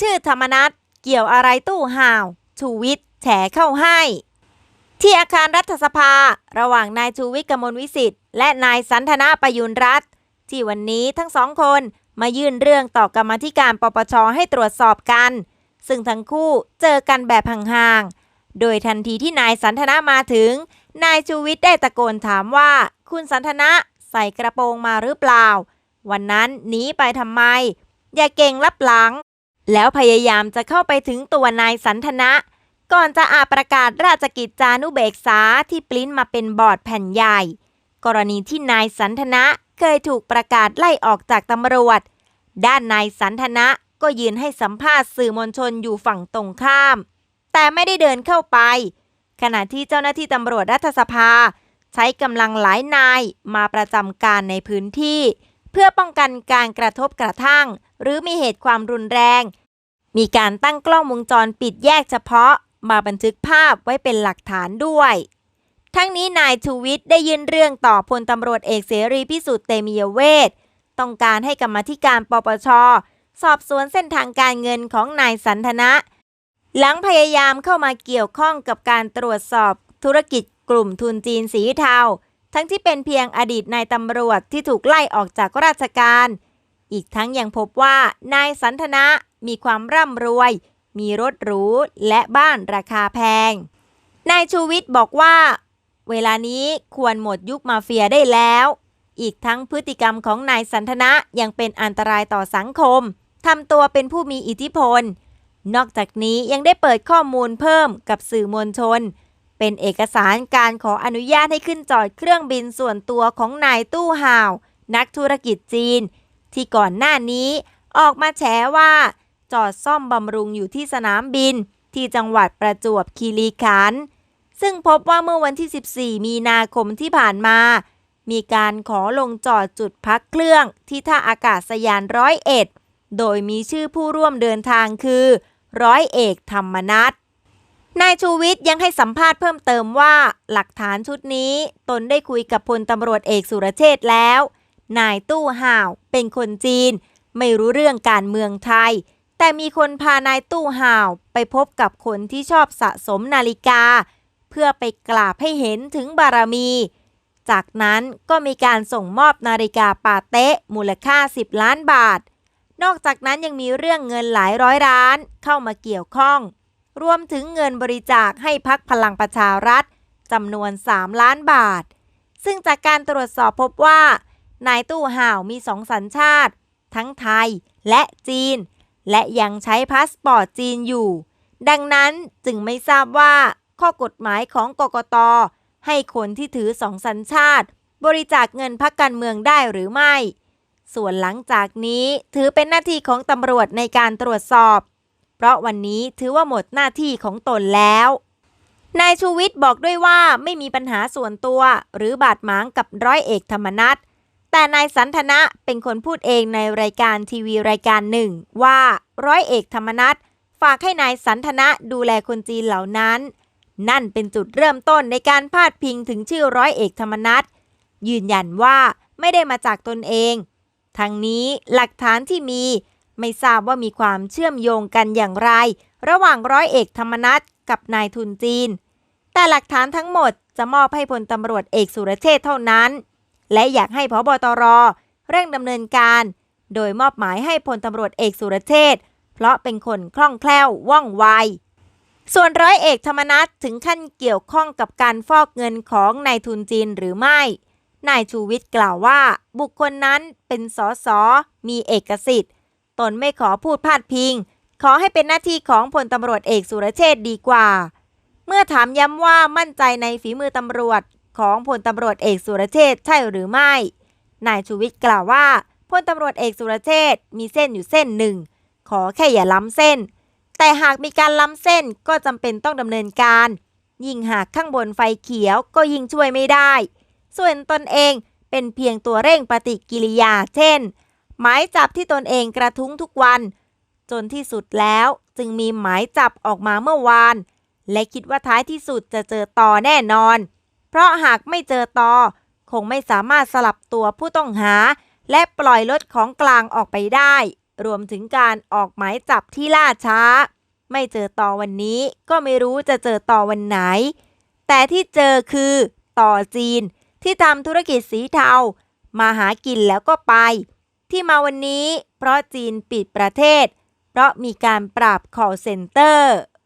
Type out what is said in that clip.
ชื่อธรรมนัตเกี่ยวอะไรตู้ห่าว ชูวิทย์แฉเข้าให้ ที่อาคารรัฐสภา ระหว่างนายชูวิทย์กมลวิสิทธิ์และนายสันทนาประยุนรัตน์ที่วันนี้ทั้งสองคนมายื่นเรื่องต่อกรรมาธิการปปชให้ตรวจสอบกัน ซึ่งทั้งคู่เจอกันแบบห่างๆ โดยทันทีที่นายสันทนามาถึง นายชูวิทย์ได้ตะโกนถามว่า คุณสันทนะใส่กระโปรงมาหรือเปล่า วันนั้นหนีไปทำไม อย่าเก่งลับหลัง แล้วพยายามจะเข้าไปถึงตัวนายสันทนะ ก่อนจะอาประกาศราชกิจจานุเบกษาที่ปลิ้นมาเป็นบอร์ดแผ่นใหญ่ กรณีที่นายสันทนะเคยถูกประกาศไล่ออกจากตำรวจ ด้านนายสันทนะก็ยืนให้สัมภาษณ์สื่อมวลชนอยู่ฝั่งตรงข้าม แต่ไม่ได้เดินเข้าไป ขณะที่เจ้าหน้าที่ตำรวจรัฐสภา ใช้กำลังหลายนายมาประจำการในพื้นที่ เพื่อป้องกันการกระทบกระทั่ง หรือมีเหตุความรุนแรง มีการตั้งกล้องวงจรปิดแยกเฉพาะ มาบันทึกภาพไว้เป็นหลักฐานด้วย ทั้งนี้นายชูวิทย์ได้ยื่นเรื่องต่อพลตำรวจเอกเสรีพิสุทธิ์เตมียเวทต้องการให้กรรมธิการปปชสอบสวนเส้นทางการเงินของนายสันทนะ หลังพยายามเข้ามาเกี่ยวข้องกับการตรวจสอบธุรกิจกลุ่มทุนจีนสีเทา ทั้งที่เป็นเพียงอดีตนายตำรวจที่ถูกไล่ออกจากราชการ อีกทั้งยังพบว่านายสันทนะมีความร่ำรวย มีรถหรูและบ้านราคาแพง นายชูวิทย์บอกว่า เวลานี้ควรหมดยุคมาเฟียได้แล้ว อีกทั้งพฤติกรรมของนายสันทนะยังเป็นอันตรายต่อสังคมทำตัวเป็นผู้มีอิทธิพล นอกจากนี้ยังได้เปิดข้อมูลเพิ่มกับสื่อมวลชน เป็นเอกสารการขออนุญาตให้ขึ้นจอดเครื่องบินส่วนตัวของนายตู้ห่าว นักธุรกิจจีน ที่ก่อนหน้านี้ออกมาแฉว่า จอดซ่อมบำรุงอยู่ที่สนามบิน ที่จังหวัดประจวบคีรีขันธ์ซึ่งพบว่าเมื่อวันที่ 14 มีนาคมที่ผ่านมา มีการขอลงจอดจุดพักเครื่องที่ท่าอากาศยานร้อยเอ็ด โดยมีชื่อผู้ร่วมเดินทางคือ ร้อยเอกธรรมนัฐ นายชูวิทย์ยังให้สัมภาษณ์เพิ่มเติมว่า หลักฐานชุดนี้ ตนได้คุยกับพลตำรวจเอกสุรเชษฐ์แล้ว นายตู้ห่าว เป็นคนจีน ไม่รู้เรื่องการเมืองไทย แต่มีคนพานายตู้ห่าว ไปพบกับคนที่ชอบสะสมนาฬิกา เพื่อไปกราบให้เห็นถึงบารมี จากนั้นก็มีการส่งมอบนาฬิกาปาเต๊ะมูลค่า 10 ล้านบาท นอกจากนั้นยังมีเรื่องเงินหลายร้อยล้านเข้ามาเกี่ยวข้อง รวมถึงเงินบริจาคให้พักพลังประชารัฐจำนวน 3 ล้านบาท ซึ่งจากการตรวจสอบพบว่า นายตู้ห่าวมีสองสัญชาติ ทั้งไทยและจีน และยังใช้พาสปอร์ตจีนอยู่ ดังนั้นจึงไม่ทราบว่าข้อกฎหมายของกกต ให้คนที่ถือสองสัญชาติ บริจาคเงินพักการเมืองได้หรือไม่ ส่วนหลังจากนี้ถือเป็นหน้าที่ของตำรวจในการตรวจสอบ เพราะวันนี้ถือว่าหมดหน้าที่ของตนแล้ว นายชูวิทย์บอกด้วยว่าไม่มีปัญหาส่วนตัว หรือบาดหมางกับร้อยเอกธรรมนัฐแต่นายสันทนะเป็นคนพูดเองในรายการทีวีรายการหนึ่ง ว่าร้อยเอกธรรมนัฐฝากให้นายสันทนะดูแลคนจีนเหล่านั้น นั่นเป็นจุดเริ่มต้นในการพาดพิงถึงชื่อร้อยเอกธรรมนัฐยืนยันว่าไม่ได้มาจากตนเอง ทั้งนี้หลักฐานที่มี ไม่ทราบว่ามีความเชื่อมโยงกันอย่างไร ระหว่างร้อยเอกธรรมนัฐกับนายทุนจีน แต่หลักฐานทั้งหมดจะมอบให้พลตำรวจเอกสุรเชษ์เท่านั้น และอยากให้พบตรเร่งดำเนินการ โดยมอบหมายให้พลตำรวจเอกสุรเชษ์เพราะเป็นคนคล่องแคล่วว่องไวส่วนร้อยเอกธรรมนัฐถึงขั้นเกี่ยวข้องกับการฟอกเงินของนายทุนจีนหรือไม่ นายชูวิทย์กล่าวว่า บุคคลนั้นเป็นสสมีเอกสิทธิ์ ตนไม่ขอพูดพาดพิง ขอให้เป็นหน้าที่ของพลตำรวจเอกสุรเชษดีกว่า เมื่อถามย้ำว่ามั่นใจในฝีมือตำรวจของพลตำรวจเอกสุรเชษใช่หรือไม่ นายชูวิทย์กล่าวว่าพลตำรวจเอกสุรเชษมีเส้นอยู่เส้นหนึ่ง ขอแค่อย่าล้ำเส้น แต่หากมีการล้ำเส้นก็จำเป็นต้องดำเนินการ ยิ่งหากข้างบนไฟเขียวก็ยิ่งช่วยไม่ได้ ส่วนตนเองเป็นเพียงตัวเร่งปฏิกิริยา เช่น หมายจับที่ตนเองกระทุ้งทุกวัน จนที่สุดแล้วจึงมีหมายจับออกมาเมื่อวาน และคิดว่าท้ายที่สุดจะเจอต่อแน่นอน เพราะหากไม่เจอต่อ คงไม่สามารถสลับตัวผู้ต้องหา และปล่อยรถของกลางออกไปได้ รวมถึงการออกหมายจับที่ล่าช้า ไม่เจอต่อวันนี้ก็ไม่รู้จะเจอต่อวันไหน แต่ที่เจอคือต่อจีนที่ทำธุรกิจสีเทา มาหากินแล้วก็ไป ที่มาวันนี้ เพราะจีนปิดประเทศ เพราะมีการปราบ call center